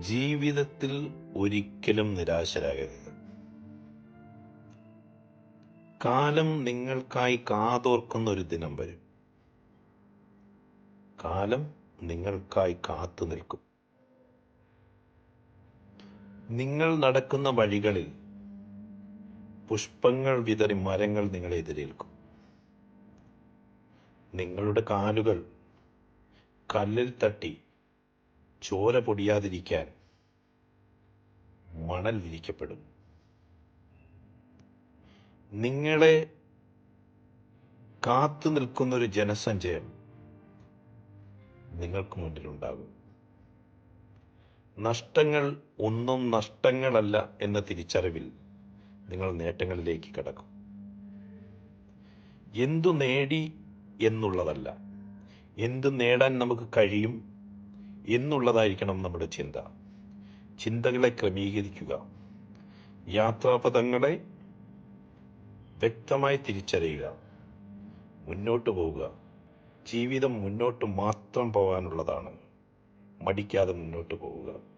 ജീവിതത്തിൽ ഒരിക്കലും നിരാശരാകരുത്. കാലം നിങ്ങൾക്കായി കാതോർക്കുന്ന ഒരു ദിനം വരും. കാലം നിങ്ങൾക്കായി കാത്തു നിൽക്കും. നിങ്ങൾ നടക്കുന്ന വഴികളിൽ പുഷ്പങ്ങൾ വിതറി മരങ്ങൾ നിങ്ങളെ എതിരേൽക്കും. നിങ്ങളുടെ കാലുകൾ കല്ലിൽ തട്ടി ചോര പൊടിയാതിരിക്കാൻ മണൽ വിരിക്കപ്പെടും. നിങ്ങളെ കാത്തു നിൽക്കുന്ന ഒരു ജനസഞ്ചയം നിങ്ങൾക്ക് മുന്നിലുണ്ടാകും. നഷ്ടങ്ങൾ ഒന്നും നഷ്ടങ്ങളല്ല എന്ന തിരിച്ചറിവിൽ നിങ്ങൾ നേട്ടങ്ങളിലേക്ക് കടക്കും. എന്തു നേടി എന്നുള്ളതല്ല എന്തു നേടാൻ നമുക്ക് കഴിയും എന്നുള്ളതായിരിക്കണം നമ്മുടെ ചിന്ത. ചിന്തകളെ ക്രമീകരിക്കുക. യാത്രാപഥങ്ങളെ വ്യക്തമായി തിരിച്ചറിയുക. മുന്നോട്ട് പോവുക. ജീവിതം മുന്നോട്ട് മാത്രം പോകാനുള്ളതാണ്. മടിക്കാതെ മുന്നോട്ട് പോവുക.